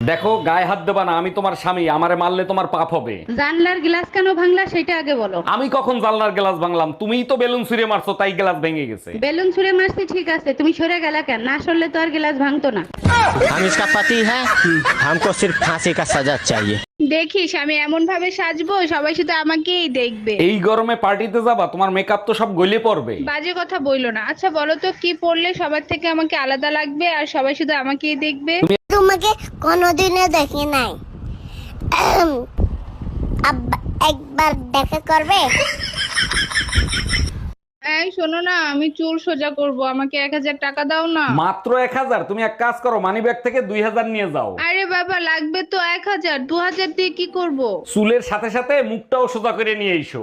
দেখো গায়ে হাত দেবা না আমি তোমার স্বামী আমারে মারলে তোমার পাপ হবে জানলার গ্লাস কেন ভাঙলা সেটা আগে বলো আমি কখন জানলার গ্লাস ভাঙলাম তুমিই তো বেলুন ছুঁড়ে মারছো তাই গ্লাস ভেঙে গেছে বেলুন ছুঁড়ে মারছি ঠিক আছে তুমি সরে গেলা কেন না সরলে তো আর গ্লাস ভাঙতো না हम इसका पति है हमको सिर्फ फांसी का सजा चाहिए দেখিস আমি এমন ভাবে সাজবো সবাই শুধু আমাকেই দেখবে এই গরমে পার্টিতে যাবা তোমার মেকআপ তো সব গলে পড়বে বাজে কথা বইলো না আচ্ছা বলো তো কি পড়লে সবার থেকে আমাকে আলাদা লাগবে আর সবাই শুধু আমাকেই দেখবে তোমাকে কোনোদিনও দেখি নাই। একবার দেখা করবে? এই শোনো না আমি চুল সোজা করব আমাকে এক হাজার টাকা দাও না। মাত্র এক হাজার তুমি এক কাজ করো মানি ব্যাগ থেকে দুই হাজার নিয়ে যাও। আরে বাবা লাগবে তো এক হাজার দু হাজার দিয়ে কি করব? চুলের সাথে সাথে মুখটাও সোজা করে নিয়ে এসো।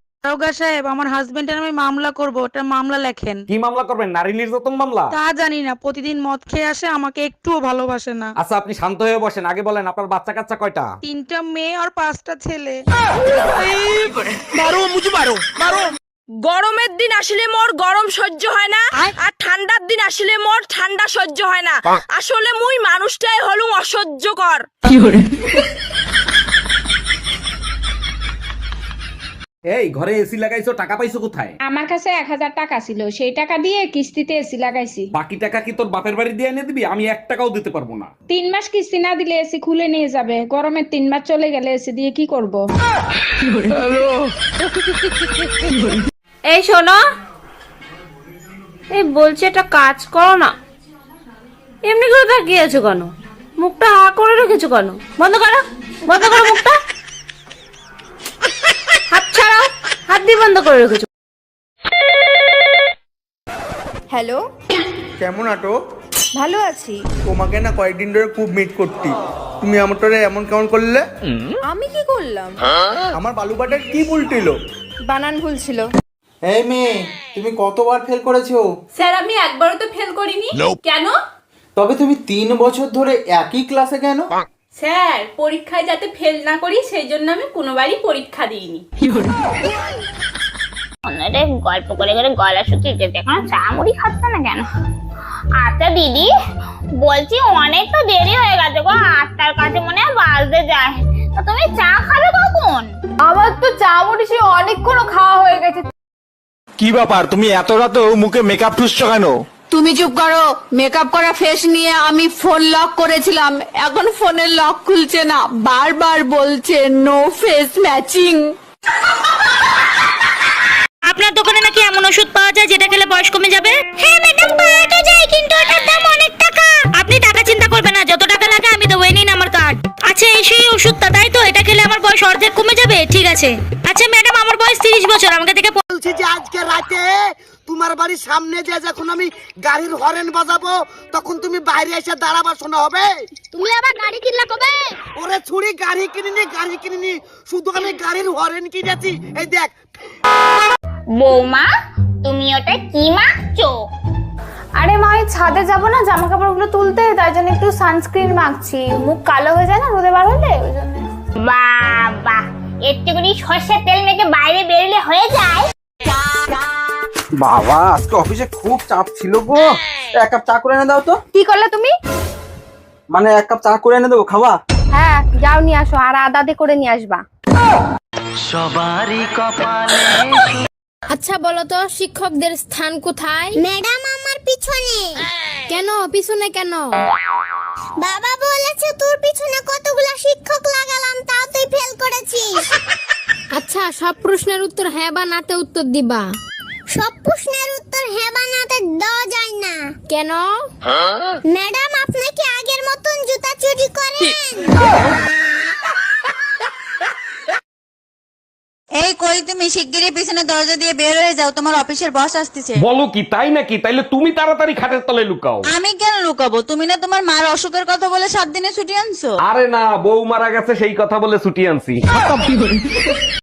দারোগা সাহেব আমার হাজবেন্ডের আমি মামলা করব ওটা মামলা লেখেন। কি মামলা করবেন? নারী নির্যাতন মামলা? তা জানি না প্রতিদিন মদ খেয়ে আসে আমাকে একটুও ভালোবাসে না। আচ্ছা আপনি শান্ত হয়ে বসেন। আগে বলেন আপনার বাচ্চা কাচ্চা কয়টা? তিনটা মেয়ে আর পাঁচটা ছেলে। গরমের দিন আসলে মোর গরম সহ্য হয় না আর ঠান্ডার দিন আসলে মোর ঠান্ডা সহ্য হয় না। আসলে মুই মানুষটাই হলুম অসহ্যকর। এই ঘরে এসি লাগাইছো টাকা পাইছো কোথায়? আমার কাছে এক হাজার টাকা ছিল সেই টাকা দিয়ে কিস্তিতে এসি লাগাইছি। বাকি টাকা কি তোর বাপের বাড়ি দিয়ে এনে দিবি? আমি এক টাকাও দিতে পারব না। তিন মাস কিস্তি না দিলে এসি খুলে নিয়ে যাবে। গরমের তিন মাস চলে গেলে এসি দিয়ে কি করব? এই শোনো। এই বলছি একটা কাজ করো না। এমনি করে তাকিয়ে আছো কেন? মুখটা হা করে রেখেছো কেন? বন্ধ করো। বন্ধ করো মুখটা। হাত দিয়ে বন্ধ করে রেখেছো। হ্যালো। কেমন আটো ভালো আছি। তোমাকে না কয়েকদিন ধরে খুব মিট করতি তুমি আমার তোরে এমন কেমন করলে? আমি কি করলাম? আমার বালুবাটার কি উল্টিল? বানান ভুল ছিল। এই মেয়ে তুমি কতবার ফেল করেছ? স্যার আমি একবারও তো ফেল করিনি। কেন? তবে তুমি তিন বছর ধরে একই ক্লাসে কেন? স্যার পরীক্ষায় যাতে ফেল না করি সেই জন্য আমি কোনোবারই পরীক্ষা দিইনি। রে গল্প করে করে গলা শুকিয়ে গেছে এখন চা মুড়ি খাচ্ছে না কেন? আচ্ছা দিদি বলছি অনেক তো দেরি হয়ে গেছে গো আটটার কাছে মনে হয় বাজতে যায়। তা তুমি চা খাবে কখন? আমার তো চা মুড়ি সে অনেকক্ষণ খাওয়া হয়ে গেছে। কি ব্যাপার? তুমি এত রাতেও মুখে মেকআপ ঠুসছো কেন? তুমি চুপ করো মেকআপ করা ফেস নিয়ে আমি ফোন লক করেছিলাম। এখন ফোনের লক খুলছে না বারবার বলছে নো ফেস ম্যাচিং দোকানে নাকি এমন ওষুধ পাওয়া যায় যেটা খেলে বয়স কমে যাবে? হ্যাঁ ম্যাডাম পাওয়া তো যায় কিন্তু ওটার দাম অনেক টাকা। আপনি টাকা চিন্তা করবেন না যত টাকা লাগে আমি দেবো নিন আমার কার্ড আচ্ছা এই সেই ওষুধটা তাই তো? এটা খেলে আমার বয়স অর্ধেক কমে যাবে? ঠিক আছে। আচ্ছা ম্যাডাম আমার বয়স তিরিশ বছর আমাকে থেকে বলছি যে আজকে রাতে তোমার বাড়ির সামনে যে যখন আমি গাড়ির হরেন বাজাবো তখন তুমি বাইরে এসে দাঁড়াবার শোনা হবে? তুমি আবার গাড়ি কিনলা কবে? ওরে ছুরি গাড়ি কিনিনি গাড়ি কিনিনি। শুধু আমি গাড়ির হরেন কিনেছি। এই দেখ। বৌমা তুমি ওটা কি মাখছো? আরে মা আমি ছাদে যাব না জামা কাপড়গুলো তুলতে তাই জন্য একটু সানস্ক্রিন মাখছি। মুখ কালো হয়ে যায় না রোদে বার হলে? ওই জন্য। বাবা একটুখানি সর্ষের তেল মেখে বাইরে বেরোলে হয়ে যায়? বাবা আজকে অফিসে খুব চাপ ছিল গো। এক কাপ চা করে এনে দাও তো। কি করলে তুমি? মানে এক কাপ চা করে এনে দেবো খাওয়া? হ্যাঁ যাও নিয়ে আসো আর আদা দিয়ে করে নিয়ে আসবা। আচ্ছা বলো তো শিক্ষকদের স্থান কোথায়? ম্যাডাম আমার পিছনে। কেন? পিছনে কেন? বাবা বলেছে তোর পিছনে কতগুলা শিক্ষক লাগালাম তাও তুই ফেল করেছিস। আচ্ছা সব প্রশ্নের উত্তর হ্যাঁ বা নাতে উত্তর দিবা। সব প্রশ্নের উত্তর হ্যাঁ বানাতে দেওয়া যায় না। কেন? ম্যাডাম আপনি কি আগের মতন জুতা চুরি করেন? কই তুমি শিগগিরই পিছনে দরজা দিয়ে বের হয়ে যাও তোমার অফিসের বস আসতেছে। বলো কি তাই নাকি? তাইলে তুমি তাড়াতাড়ি খাটের তলে লুকাও। আমি কেন লুকাবো? তুমি না তোমার মার অসুখের কথা বলে সাত দিনে ছুটি আনছো? আরে না বউ মারা গেছে সেই কথা বলে ছুটি আনছি।